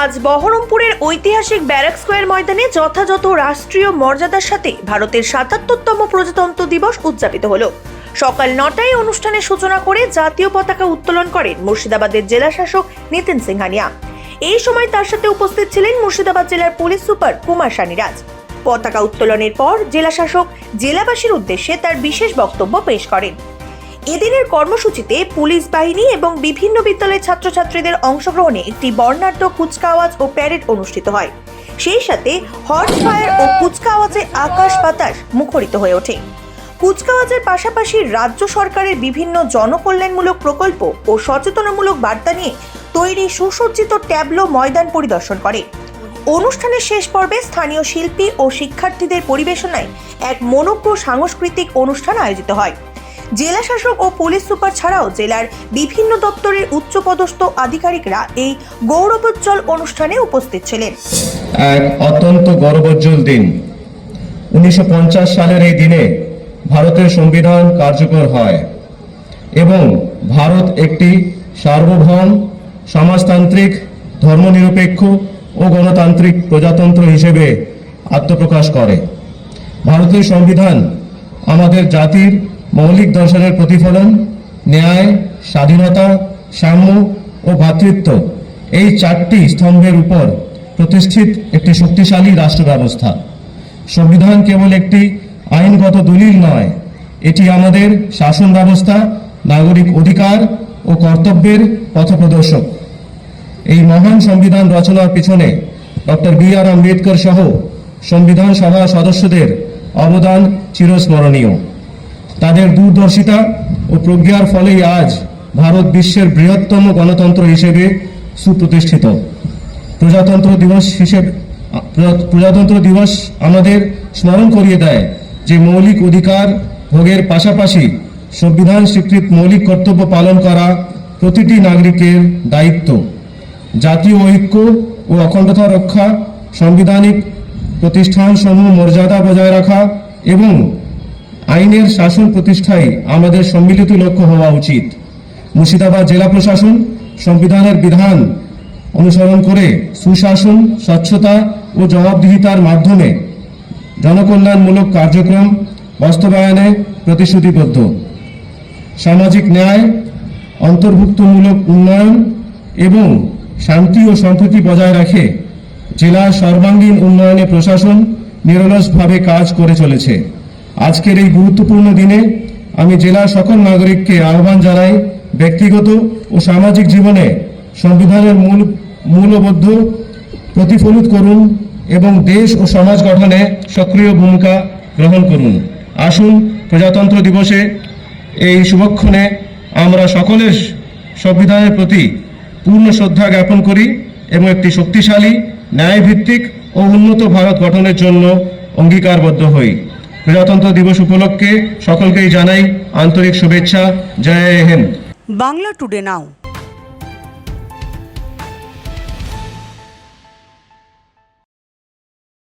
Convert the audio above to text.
আজ বহরমপুরের ঐতিহাসিক ব্যারাক স্কোয়ার ময়দানে যথাযথ রাষ্ট্রীয় মর্যাদার সাথে ভারতের সাতাত্তরতম প্রজাতন্ত্র দিবস উদযাপিত হলো। সকাল নটায় অনুষ্ঠানের সূচনা করে জাতীয় পতাকা উত্তোলন করেন মুর্শিদাবাদের জেলা শাসক নিতিন সিংহানিয়া। এই সময় তার সাথে উপস্থিত ছিলেন মুর্শিদাবাদ জেলার পুলিশ সুপার কুমার সানিরাজ পতাকা উত্তোলনের পর জেলা শাসক জেলাবাসীর উদ্দেশ্যে তার বিশেষ বক্তব্য পেশ করেন। এদিনের কর্মসূচিতে পুলিশ বাহিনী এবং বিভিন্ন বিদ্যালয়ের ছাত্রছাত্রীদের অংশগ্রহণে একটি বর্ণাঢ্য কুচকাওয়াজ ও প্যারেড অনুষ্ঠিত হয়। সেই সাথে হর্স ফায়ার ও কুচকাওয়াজে আকাশ বাতাস মুখরিত হয়ে ওঠে। কুচকাওয়াজের পাশাপাশি রাজ্য সরকারের বিভিন্ন জনকল্যাণমূলক প্রকল্প ও সচেতনামূলক বার্তা নিয়ে তৈরি সুসজ্জিত ট্যাবলো ময়দান পরিদর্শন করে। অনুষ্ঠানের শেষ পর্বে স্থানীয় শিল্পী ও শিক্ষার্থীদের পরিবেশনায় এক মনোজ্ঞ সাংস্কৃতিক অনুষ্ঠান আয়োজিত হয়। জেলা শাসক ও পুলিশ সুপার ছাড়াও জেলার বিভিন্ন দপ্তরের উচ্চপদস্থ আধিকারিকরা এই গৌরবোজ্জ্বল অনুষ্ঠানে উপস্থিত ছিলেন। এক অত্যন্ত গৌরবোজ্জ্বল দিন। উনিশশো পঞ্চাশ সালের এই দিনে ভারতের সংবিধান কার্যকর হয় এবং ভারত একটি সার্বভৌম, সমাজতান্ত্রিক, ধর্মনিরপেক্ষ ও গণতান্ত্রিক প্রজাতন্ত্র হিসেবে আত্মপ্রকাশ করে। ভারতীয় সংবিধান আমাদের জাতির মৌলিক দর্শনের প্রতিফলন, ন্যায়, স্বাধীনতা, সাম্য ও ভ্রাতৃত্ব এই চারটি স্তম্ভের উপর প্রতিষ্ঠিত একটি শক্তিশালী রাষ্ট্র ব্যবস্থা সংবিধান কেবল একটি আইনগত দলিল নয়, এটি আমাদের শাসন ব্যবস্থা নাগরিক অধিকার ও কর্তব্যের পথপ্রদর্শক। এই মহান সংবিধান রচনার পিছনে ডক্টর বি আর আম্বেদকর সহ সংবিধান সভা সদস্যদের অবদান চিরস্মরণীয়। তাদের দূরদর্শিতা ও প্রজ্ঞার ফলেই আজ ভারত বিশ্বের বৃহত্তম গণতন্ত্র হিসেবে সুপ্রতিষ্ঠিত। প্রজাতন্ত্র দিবস হিসেবে, প্রজাতন্ত্র দিবস আমাদের স্মরণ করিয়ে দেয় যে মৌলিক অধিকার ভোগের পাশাপাশি সংবিধান স্বীকৃত মৌলিক কর্তব্য পালন করা প্রতিটি নাগরিকের দায়িত্ব। জাতীয় ঐক্য ও অখণ্ডতা রক্ষা, সাংবিধানিক প্রতিষ্ঠানসমূহ মর্যাদা বজায় রাখা এবং আইনের শাসন প্রতিষ্ঠায় আমাদের সম্মিলিত লক্ষ্য হওয়া উচিত। মুর্শিদাবাদ জেলা প্রশাসন সংবিধানের বিধান অনুসরণ করে সুশাসন, স্বচ্ছতা ও জবাবদিহিতার মাধ্যমে জনকল্যাণমূলক কার্যক্রম বাস্তবায়নে প্রতিশ্রুতিবদ্ধ। সামাজিক ন্যায়, অন্তর্ভুক্তমূলক উন্নয়ন এবং শান্তি ও সম্প্রীতি বজায় রাখে জেলার সর্বাঙ্গীন উন্নয়নে প্রশাসন নিরলসভাবে কাজ করে চলেছে। আজকের এই গুরুত্বপূর্ণ দিনে আমি জেলার সকল নাগরিককে আহ্বান জানাই, ব্যক্তিগত ও সামাজিক জীবনে সংবিধানের মূল মূল্যবোধ প্রতিফলিত করুন এবং দেশ ও সমাজ গঠনে সক্রিয় ভূমিকা গ্রহণ করুন। আসুন, প্রজাতন্ত্র দিবসে এই শুভক্ষণে আমরা সকলের সংবিধানের প্রতি পূর্ণ শ্রদ্ধা জ্ঞাপন করি এবং একটি শক্তিশালী, ন্যায়ভিত্তিক ও উন্নত ভারত গঠনের জন্য অঙ্গীকারবদ্ধ হই। প্রজাতন্ত্র দিবস উপলক্ষে সকলকেই জানাই আন্তরিক শুভেচ্ছা। জয় হিন্দ। Bangla today now.